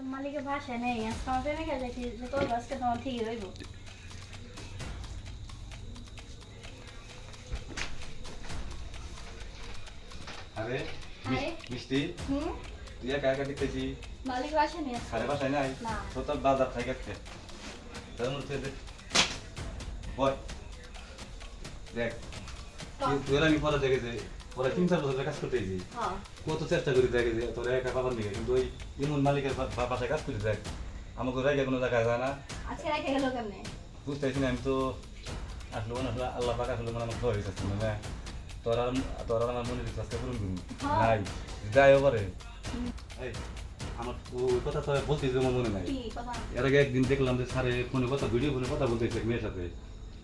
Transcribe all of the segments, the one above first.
তো মালিকের ভাষা নেই আজকে আমার প্রেমে খেয়ে দেখি যে করব আজকে তোমার ঠিকই রইব আরে আরে। মিষ্টি? হুম? তুই একা একা দেখতেছি মালিক ভাষা নেই। খারে বাসায় নাই। তো তোর বাজার থেকে খেয়ে তার মধ্যে বয়। দেখ তুই- আর আমি পরে দেখেছি পরে তিন চার বছর কাজ করতেছি হ্যাঁ। কত চেষ্টা করি দেখে যে তোর একা পাবার দিকে কিন্তু ওই ইমন মালিকের বাসায় কাজ করি দেখ আমাকে রেগে কোনো জায়গায় যায় না। আজকে রেখে গেল কেমনে? বুঝতেছি না আমি তো আসলে মনে আসলে আল্লাহ পাক আসলে মনে আমার ভয় হয়েছে মানে তোর তোর আমার মনে বিশ্বাস করুন। হ্যাঁ। নাই। যাই পারে। এই আমার ওই কথা তো বলতে আমার মনে নাই। এর আগে একদিন দেখলাম যে স্যারে ফোনে কথা ভিডিও ফোনে কথা বলতেছে মেয়ের সাথে।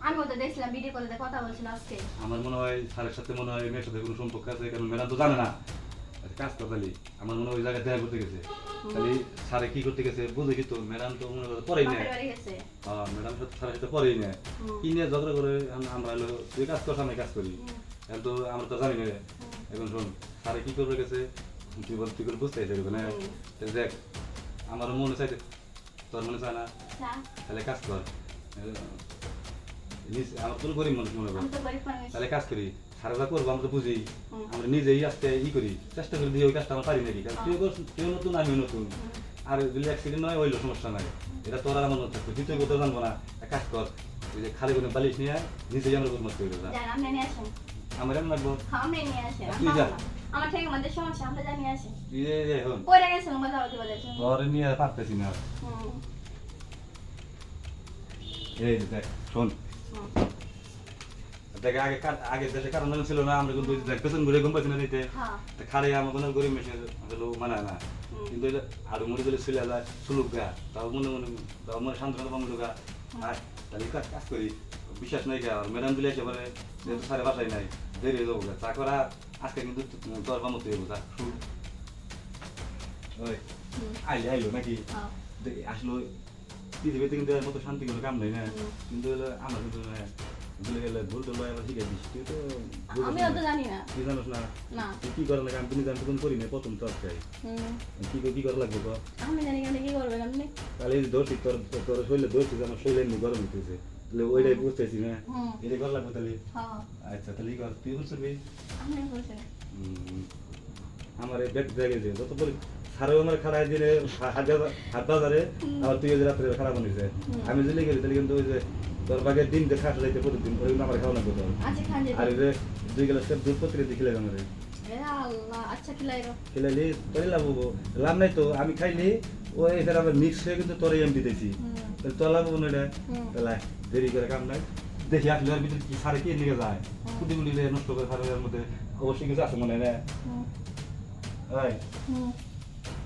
আমি তো দেখছিলাম ভিডিও কলে কথা বলছিল আজকে। আমার মনে হয় স্যারের সাথে মনে হয় মেয়ের সাথে কোনো সম্পর্ক আছে কারণ ম্যাডাম তো জানে না। আচ্ছা, কাজ করতে আমার মনে হয় ওই জায়গায় দেখা করতে গেছে। তাহলে স্যারে কি করতে গেছে বুঝে কি তো ম্যাডাম তো মনে করে পরেই বাড়ি গেছে। ম্যাডাম স্যারের সাথে পরেই নেয়। কি নিয়ে ঝগড়া করে আমরা হলো তুই কাজ করছ আমি কাজ করি। এখন তো আমরা তো জানি না। এখন শোন স্যারে কি করবে গেছে তুই বল তুই করে বুঝতে চাইছে না দেখ আমার মনে চাইছে তোর মনে চায় না? তাহলে কাজ কর। তো গরিব মানুষ মনে কর। তাহলে কাজ করি। সারাটা করব আমরা তো বুঝি। আমরা নিজেই আজকে ই করি। চেষ্টা করি দিয়ে ওই কাজটা আমরা পারি নাকি? কারণ তুইও নতুন আমিও নতুন। আর যদি অ্যাক্সিডেন্ট নয় হইল সমস্যা নাই। এটা তোর আর আমার মধ্যে থাকবে। দ্বিতীয় কথা জানব না। এক কাজ কর। ওই যে খালি কোনো বালিশ নিয়ে নিজেই আমরা মত করে আমার এমন লাগবো। হ্যাঁ, তুই যা। আমার থেকে আমাদের সমস্যা আমরা এই যে হন বলতে বলেছেন তোর নিয়ে আর পারতেছি না। এই দেখ শোন। দেখ আগে আগে দেশে কারণ ছিল না আমরা কিন্তু পেছন ঘুরে ঘুম পাচ্ছি না দিতে। হ্যাঁ। খারে আমার কোনো গরিব মেশিন আসলে মানে না। কিন্তু আরও মনে করে চলে যায় সুলুক গা তাও মনে মনে তাও মনে শান্ত গা আর তাহলে কাজ করি বিশ্বাস নাই গা আর ম্যাডাম দিলে একেবারে যেহেতু সারে বাসায় নাই দেরি হয়ে যাব গা চা করা আজকে কিন্তু তু- তোর পামো তুই চা শুরু ওই আইলে আইলো নাকি? হ্যাঁ। আসলো পৃথিবীতে কিন্তু এর মতো শান্তি কোনো কাম নেই না। কিন্তু আমার কিন্তু না ভুলে গেলে ভুল টুল আবার শিখে দিস। তুই তো বুঝিস আমিও না। তো জানি না। তুই জানোস না? না। কি করার লাগে? আমি তুমি জানতে কোন করি না প্রথম তো আজকে। কি কি করা লাগবে তো আমি জানি কেন কি করবেন আপনি তাহলে এই দোষ তোর তোর শরীরে দোষ আমার শরীরে এমনি গরম হইতেছে। তাহলে ওইটাই বুঝতেছি না? এটা করা লাগবে তাহলে? হ্যাঁ। আচ্ছা তাহলে কি কর তুই বলছেন আমার এই ব্যাগ জায়গায় যে যত বলি আমার দিলে হাত হাত বাজারে আবার তুই ওই যে রাত্রে খারাপ বানিয়েছে আমি যদি গেলি তাহলে কিন্তু ওই যে তোর বাগের দিন যে খাস যাইতে প্রতিদিন ওই আমার খাওয়া লাগবে তোর। আচ্ছা আর যে দুই গেলে সব দুধ পত্রিকা দিয়ে খেলে আমার। আচ্ছা তোরই লাভ হব। লাভ নাই তো আমি খাইলি ও এখানে আবার মিক্স হয়ে কিন্তু তোর এম দিতেছি। তাহলে তোর লাভ হব না এটা? তাহলে দেরি করে কাম নাই। দেখি আসলে ওর ভিতরে কি সারে কি নিয়ে যায়। কুটি গুলি নষ্ট করে সারের মধ্যে। অবশ্যই কিছু আছে মনে হয় না?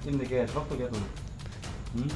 হুম ওই হুম এমনি কে শক্ত কে তোর হুম